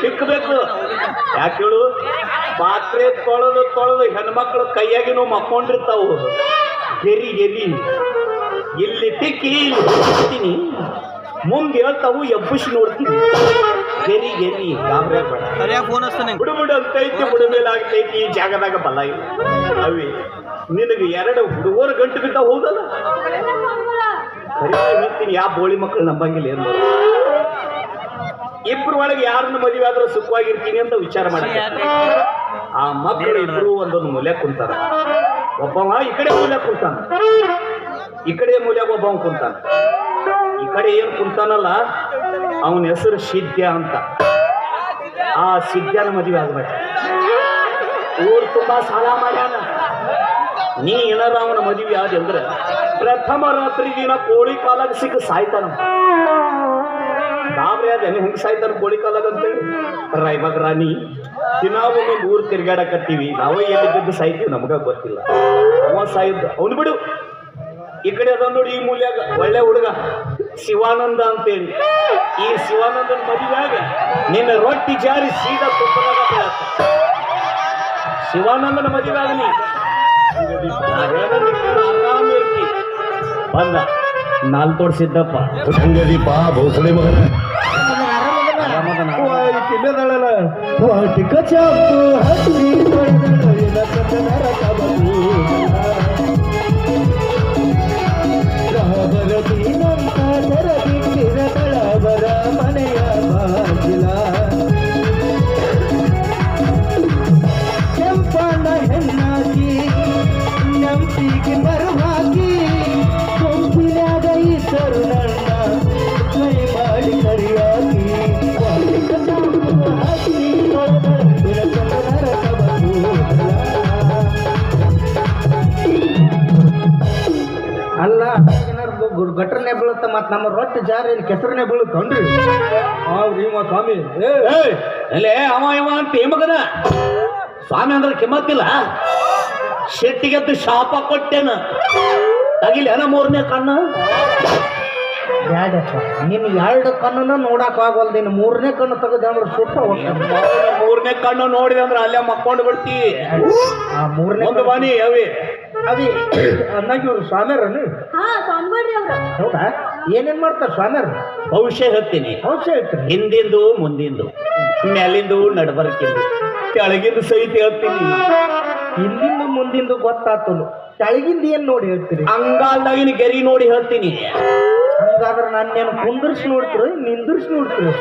ಸಿಕ್ಕಬೇಕು ಯಾಕೆ ಹೇಳು? ಪಾತ್ರೆ ತೊಳೆದು ತೊಳೆದು ಹೆಣ್ಮಕ್ಳು ಕೈಯಾಗಿನೂ ಮಕ್ಕೊಂಡಿರ್ತಾವು. ಗೆರಿ ಗೆರಿ ಇಲ್ಲಿ ತಿಕ್ಕಿ ಇಲ್ಲಿ ಮುಂದೆ ಹೇಳ್ತಾವು ಎಬ್ಬಿಸಿ ನೋಡ್ತೀನಿ. ಗೆರಿ ಗೆರಿ ಗಾಬರಿ ಆಗ್ಬೇಡ ಸರಿಯಾಗಿ ಫೋನ್ ಹಚ್ತಾನೆ. ಬುಡು ಬುಡು ಅಂತೈತಿ ಆಗ್ತೈತಿ. ಈ ಜಾಗದಾಗ ಬಲ ಇಲ್ಲ. ಅವಿ ನಿನಗೆ ಎರಡು ಹುಡುಗರು ಗಂಟು ಬಿದ್ದ ಹೋದಲ್ಲ? ಹೇಳ್ತೀನಿ ಯಾವ ಬೋಳಿ ಮಕ್ಕಳು ನಂಬಂಗಿಲ್ಲ ಏನು ಇಬ್ರು ಒಳಗೆ ಯಾರನ್ನ ಮದುವೆ ಆದ್ರೂ ಸುಖವಾಗಿರ್ತೀನಿ ಅಂತ ವಿಚಾರ ಮಾಡಿ. ಆ ಮಕ್ಕಳು ಇಬ್ರು ಒಂದೊಂದು ಮೂಲೆ ಕುಂತಾರ. ಒಬ್ಬವ ಈ ಕಡೆ ಮೂಲೆ ಕುಂತಾನ. ಈ ಕಡೆ ಮೂಲೆಗೆ ಒಬ್ಬವ ಕುಂತಾನ. ಈ ಕಡೆ ಏನ್ ಕುಂತಾನಲ್ಲ, ಅವನ ಹೆಸರು ಸಿದ್ಧ ಅಂತ. ಆ ಸಿದ್ಧನ ಮದುವೆ ಆಗ್ಬೇಕು ಊರು ತುಂಬಾ ಸಾಲ ಮಾಡ್ಯಾನ. ನೀ ಏನಾರ ಅವನ ಮದುವೆ ಆದ್ರೆ ಪ್ರಥಮ ರಾತ್ರಿ ದಿನ ಕೋಳಿ ಕಾಲಾಗ ಸಿಕ್ಕ ಸಾಯ್ತಾನ. ಗಾಬರಿ ಅದ ಹೆಂಗ್ ಸಾಯ್ತಾನ ಕೋಳಿ ಕಾಲಾಗ ಅಂತೇಳಿ ರೈಬಾಗ ರಾಣಿ, ದಿನ ಒಮ್ಮೆ ಊರ್ ತಿರ್ಗಾಡಕತ್ತೀವಿ ನಾವೇ ಎಲ್ಲಿ ಬಿದ್ದು ಸಾಯ್ತೀವಿ ನಮಗ ಗೊತ್ತಿಲ್ಲ. ಅವ ಸಾಯ್ದ, ಅವನು ಬಿಡು. ಈ ಕಡೆ ಅದ ನೋಡಿ ಈ ಮೂಲ್ಯಾಗ, ಒಳ್ಳೆ ಹುಡುಗ. ಶಿವಾನಂದ ಅಂತೇಳಿ. ಈ ಶಿವಾನಂದನ ಮದುವೆಯಾಗ ನಿನ್ನ ರೊಟ್ಟಿ ಜಾರಿ ಸೀದಾ ತುಪ್ಪದಾಗ. ಶಿವಾನಂದನ ಮದುವೆ ಆಗಲಿ ಬಂದ. ನಾಲ್ ತೋಡ್ಸಿದ್ದಪ್ಪ ದೀಪ ಭೋಸಳೆ ಮಗನ. ಆರಾಮದನ ತಿನ್ನದಳಲ್ಲ ವಾಟಿಕ ಚಾಪು ಹತ್ತಿ ಗಟ್ರನೆ ಬೀಳುತ್ತ ಮತ್ ನಮ್ಮ ರೊಟ್ಟಿ ಜಾರಿ ಇಲ್ಲಿ ಕೆಸರನೆ ಬೀಳುತ್ತನ್ರಿ? ಅವ್ರಿ ಸ್ವಾಮಿ. ಅಲ್ಲೇ ಅವ, ಇವ ಅಂತ ಮಗನ? ಸ್ವಾಮಿ ಅಂದ್ರೆ ಕಿಮ್ಮತ್ತಿಲ್ಲ. ಶೆಟ್ಟಿಗೆದ್ದು ಶಾಪ ಕೊಟ್ಟೇನ. ತಗಿಲೇನ ಮೂರನೇ ಕಣ್ಣು? ಬ್ಯಾಡಪ್ಪ ನಿಮ್ಮ ಎರಡು ಕಣ್ಣನ್ನು ನೋಡಕ್ ಆಗೋಲ್ಲ ನಿನ್ನ ಮೂರನೇ ಕಣ್ಣು ತೆಗೆದ ಅಂದ್ರೆ ಸುಟ್ಟ ಮೂರನೇ ಕಣ್ಣು ನೋಡಿದೆ ಅಂದ್ರೆ ಅಲ್ಲೇ ಮಕ್ಕೊಂಡು ಬಿಡ್ತಿ. ಆ ಮೂರನೇ ಒಂದು ಬಾನಿ ಅವಿ. ಅದಿ ಅಂದಾಗ ಇವ್ರು ಸ್ವಾಮ್ಯಾರನು ಹಾ ಸ್ವಾಮಿಗಳ್ರಿ ಅವ್ರ. ಹೌದಾ? ಏನೇನ್ ಮಾಡ್ತಾರ ಸ್ವಾಮಿಯರು ಭವಿಷ್ಯ ಹೇಳ್ತೀನಿ. ಭವಿಷ್ಯ ಹೇಳ್ತೀನಿ. ಹಿಂದಿಂದು ಮುಂದಿಂದು ಮೇಲಿಂದು ನಡಬರ್ಕಿಂದು ಕೆಳಗಿಂದು ಸಹಿತ ಹೇಳ್ತೀನಿ. ಹಿಂದಿಂದು ಮುಂದಿಂದು ಗೊತ್ತಾತನು ಕೆಳಗಿಂದ ಏನ್ ನೋಡಿ ಹೇಳ್ತೀನಿ ಅಂಗಾಲ್ದಾಗಿನ ಗೆರಿ ನೋಡಿ ಹೇಳ್ತೀನಿ. ಹಂಗಾದ್ರೆ ನಾನೇನು ಕುಂದರ್ಸಿ ನೋಡ್ತೀರಿ ನಿಂದಿರ್ಸಿ ನೋಡ್ತೀರಿ?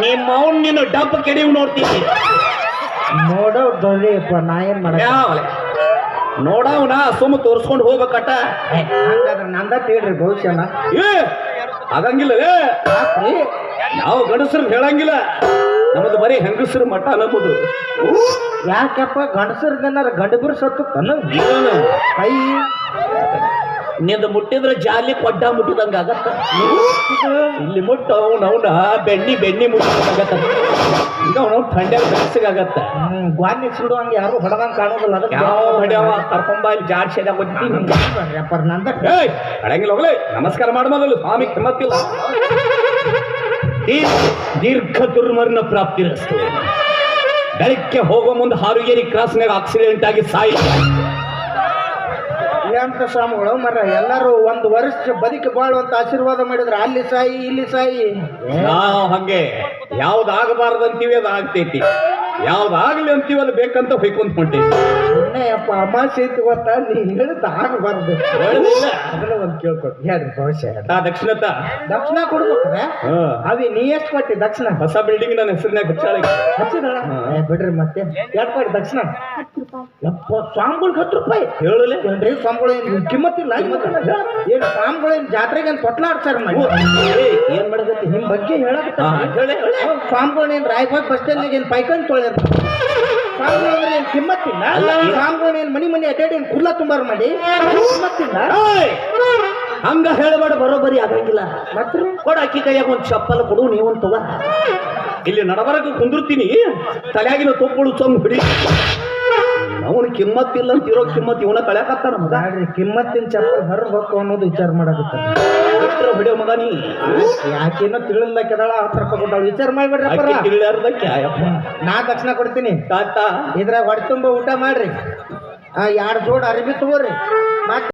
ನಿಮ್ಮ ಅವ್ನ್ ನೀನು ಡಬ್ಬ ಕೆಡಿವ್ ನೋಡ್ತೀನಿ. ನೋಡೋ ದೊರೆಯಪ್ಪ ನಾ ಏನ್ ಮಾಡ ನೋಡವನ ಸುಮ್ಮ ತೋರ್ಸ್ಕೊಂಡು ಹೋಗ್ಬೇಕಟ್ಟ? ಹಂಗಾದ್ರೆ ನಂದ ತೇಳ್ರಿ ಭವಿಷ್ಯನ. ಏ ಆಗಂಗಿಲ್ಲ ಏ. ಯಾಕ್ರಿ? ಯಾವ ಗಂಡಸರು ಹೇಳಂಗಿಲ್ಲ. ನಮ್ಮದು ಬರೀ ಹೆಂಗಸರು ಮಠ ನಮ್ಮದು ಯಾಕಪ್ಪ ಗಂಡಸರ್ದನ್ನ ಸತ್ತು ತನ್ನ ಏನು? ಕೈ. ನಿಂದ ಮುಟ್ಟಿದ್ರೆ ಜಾಲಿ ಕೊಡ್ಡ ಮುಟ್ಟಿದಂಗ ಆಗತ್ತ? ಇಲ್ಲಿ ಮುಟ್ಟ ಅವ್ನ ಅವನ ಬೆಣ್ಣಿ ಬೆಣ್ಣಿ ಮುಟ್ಟಿದಂಗತ್ತ ಈಗ ಅವನ ಥಂಡ್ಯಾಗ ಬೆಚ್ಚಗಾಗತ್ತ ಹ್ಮ್ ಗ್ವಾನಿ ಸುಡು ಹಂಗೆ ಯಾರು ಹೊಡೆದಂಗೆ ಕಾಣೋದಿಲ್ಲ ಅದಕ್ಕೆ ಯಾವ ಹೊಡೆಯವ? ಕರ್ಕೊಂಬ ಇಲ್ಲಿ ಜಾಡ್ಸಿದ ಶೇದ ಗೊತ್ತೀನಿ ಅಪ್ಪ ನಂದ ಹೋಗ್ಲಿ. ನಮಸ್ಕಾರ ಮಾಡು ಮೊದಲು. ಸ್ವಾಮಿ ಕಿಮ್ಮತ್ತಿಲ್ಲ. ದೀರ್- ದೀರ್ಘ ದುರ್ಮರಣ ಪ್ರಾಪ್ತಿ ರಸ್ತೆ ಬೆಳಗ್ಗೆ ಹೋಗೋ ಮುಂದೆ ಹಾರುಗೇರಿ ಕ್ರಾಸ್ನಾಗ ಆಕ್ಸಿಡೆಂಟ್ ಆಗಿ ಸಾಯಿ ಅಂತ ಸ್ವಾಮಿಗಳು? ಮರ ಎಲ್ಲರೂ ಒಂದು ವರ್ಷ ಬದುಕಿ ಬಾಳುವಂತ ಆಶೀರ್ವಾದ ಮಾಡಿದ್ರೆ ಅಲ್ಲಿ ಸಾಯಿ ಇಲ್ಲಿ ಸಾಯಿ. ನಾವು ಹಂಗೆ. ಯಾವ್ದಾಗಬಾರ್ದು ಅಂತೀವಿ ಅದು ಆಗ್ತೈತಿ ಯಾವ್ದಾಗ್ಲಿ ಅಂತೀವಿ ಅದು ಬೇಕಂತ ಹೊಯ್ಕೊಂತ ಹೊಂಟೈತಿ ಅಪ್ಪ ಅಮಾಸೆ ಐತಿ ಗೊತ್ತಾ? ನೀ ಹೇಳಿದ ಆಗಬಾರ್ದು. ಅದನ್ನ ಒಂದು ಕೇಳ್ಕೊಟ್ಟು ಯಾರು ಭವಿಷ್ಯ ದಕ್ಷಿಣ ದಕ್ಷಿಣತ. ದಕ್ಷಿಣ ಕೊಡ್ಬೇಕ್ರೆ. ಅವಿ ನೀ ಎಷ್ಟು ಕೊಟ್ಟಿ ದಕ್ಷಿಣ? ಹೊಸ ಬಿಲ್ಡಿಂಗ್ ನನ್ನ ಹೆಸರಿನಾಗ ಹಚ್ಚಾಳಿ. ಹಚ್ಚಿದಳ ಏ, ಬಿಡ್ರಿ ಮತ್ತೆ. ಎರಡು ಕೊಡಿ ದಕ್ಷಿಣ? ಯಪ್ಪ ಸ್ವಾಮಿಗಳು ಹತ್ತು ರೂಪಾಯಿ. ಹೇಳಲೆ ಏನ್ರಿ ಸ್ವಾಮಿಗಳು ಏನು ಕಿಮ್ಮತ್ತಿಲ್ಲ. ಏನು ಸ್ವಾಮಿಗಳು ಏನು ಜಾತ್ರೆಗೆ ಅಂತ ತೊಟ್ಲಾಡ್ತಾರ ಮಾಡಿ ಏನ್ ಮಾಡಿದ್ರೆ ನಿಮ್ ಬಗ್ಗೆ ಹೇಳಕ ಹಾ, ಹೇಳಿ, ಹೇಳಿ. ಸ್ವಾಮಿಗಳು ಏನು ರಾಯಬಾಗ್ ಬಸ್ ಸ್ಟ್ಯಾಂಡ್ ಏನು ಪೈಕಂಡ್ ತೊಳೆದ ಸ್ವಾಮಿಗಳು ಏನು ಕಿಮ್ಮತ್ತಿಲ್ಲ? ಅಲ್ಲ, ಈ- ಸ್ವಾಮಿಗಳು ಏನು ಮನಿ ಮನಿ ಅಡ್ಡಾಡಿ ಏನು ಕುಲ್ಲ ತುಂಬಾರ ಮಾಡಿ? ಕಿಮ್ಮತ್ತಿಲ್ಲ? ಏಯ್! ಹಂಗ ಹೇಳಬೇಡ ಬರೋಬರಿ ಆಗಂಗಿಲ್ಲ. ಮತ್ತೆ ಕೊಡ ಅಕ್ಕಿ ಕೈಯಾಗ ಒಂದ್ ಚಪ್ಪಲ್ ಕೊಡು ನೀವೊಂದು ತಗ. ಇಲ್ಲಿ ನಡಬರಕ್ಕೆ ಕುಂದಿರ್ತೀನಿ. ತಲೆಯಾಗಿನ ತೊಪ್ಪಳು ಚಂಗ್ ಬಿಡಿ ಅವನ ಕಿಮ್ಮತ್ತಿಲ್ಲ ಅಂತ ಇರೋ ಕಿಮ್ಮತ್ ಇವನ ಕಳ್ಯಾಕತ್ತಾನ ಮಗ? ಬ್ಯಾಡ್ರಿ ಕಿಮ್ಮತ್ತಿನ ಚಪ್ಪಲ್ ಹರ್ಬೇಕು ಅನ್ನೋದು ವಿಚಾರ ಮಾಡಕತ್ತ. ಹೊಡಿಯೋ ಹೊಡೆಯೋ ಮಗ ನೀ? ಯಾಕೇನೋ ತಿಳಿಲ್ದಾಕೆದಾಳ ಹತ್ತು ರೂಪಾಯಿ ಕೊಟ್ಟಾಳ. ವಿಚಾರ ಮಾಡ್ಬೇಡ್ರಿ ಆಕಿ ಅಪ್ಪರ ತಿಳಿಲಾರ್ದಕ್ಕೆ ಆಯಪ್ಪ. ನಾ ದಕ್ಷಿಣ ಕೊಡ್ತೀನಿ. ತಾತ. ಇದ್ರಾಗ ಹೊಟ್ಟೆ ತುಂಬ ಊಟ ಮಾಡ್ರಿ. ಎರಡು ಜೋಡ್ ಅರಿಬಿ ತಗೋರಿ.